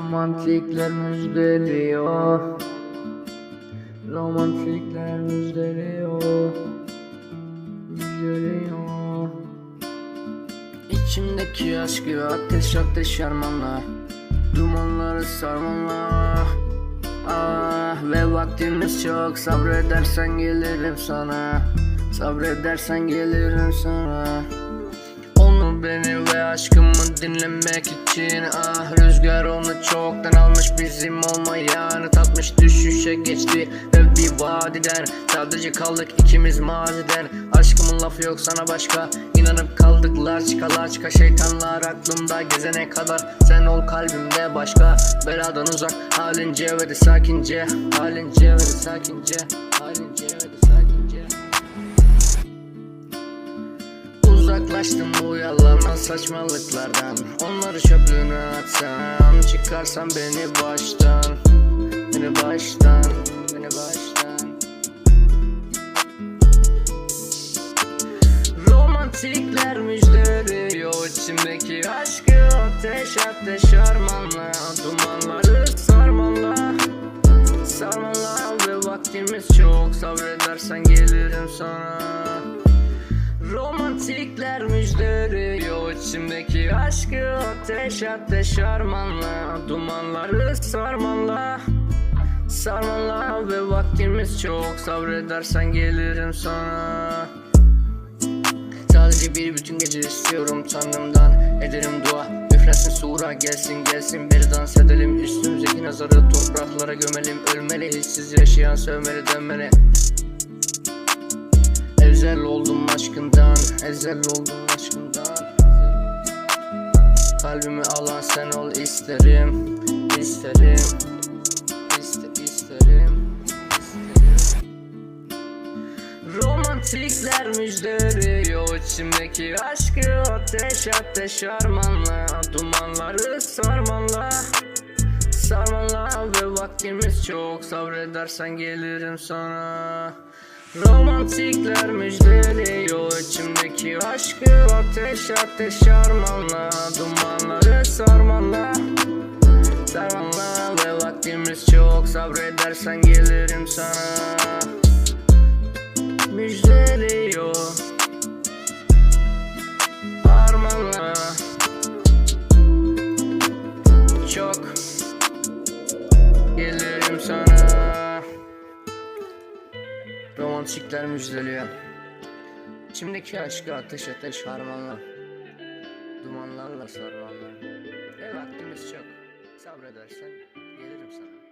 Romantikler müjdeliyor. Romantikler müjdeliyor. Müjdeliyor. İçimdeki aşkı ateş ateş yarmanla Dumanları sarmanla. Ah ve vaktimiz çok Sabredersen gelirim sana. Sabredersen gelirim sana. Onu beni ve aşkımı dinlemek için. Ah rüzgar onu çoktan almış. Bizim olmayanı Tatmış. Düşüşe geçti ve bir vadiden Sadece kaldık ikimiz maziden Aşkımın lafı yok sana başka. İnanıp kaldık laçka laçka. Şeytanlar aklımda gezene kadar. Sen ol kalbimde başka. Beladan uzak halince ve de sakince. Halince ve de sakince. Halince Uzaklaştım bu yalan saçmalıklardan. Onları çöplüğüne atsam Çıkarsan beni baştan Beni baştan Beni baştan. Romantikler müjdeliyor içimdeki aşkı Ateş ateş armanla Dumanları sarmanla Sarmanla ve vaktimiz çok Sabredersen gelirim sana Romantikler müjdeliyor içimdeki aşkı Ateş ateş armanla Dumanları sarmanla Sarmanla. Ve vaktimiz çok Sabredersen gelirim sana. Sadece bir bütün gece istiyorum tanrımdan. Ederim dua üflensin sura gelsin gelsin. Bir dans edelim üstümüzdeki nazarı topraklara gömelim. Ölmeli hissiz yaşayan sövmeli dönmeli Ezel oldum aşkından Ezel oldum aşkından. Kalbimi alan sen ol isterim İsterim İste, isterim. Romantikler müjdeliyor içimdeki aşkı Ateş ateş armanla Dumanları sarmanla Sarmanla ve vaktimiz çok. Sabredersen gelirim sana Romantikler müjdeliyor içimdeki aşkı Ateş ateş armanla Dumanları sarmanla. Sarmanla ve vaktimiz çok Sabredersen gelirim sana. Müjdeliyor Armanla Çok Gelirim sana Romantikler müjdeliyor. Şimdiki aşkı ateş ateş harmanla Dumanlarla sarmanla Ve vaktimiz çok. Sabredersen gelirim sana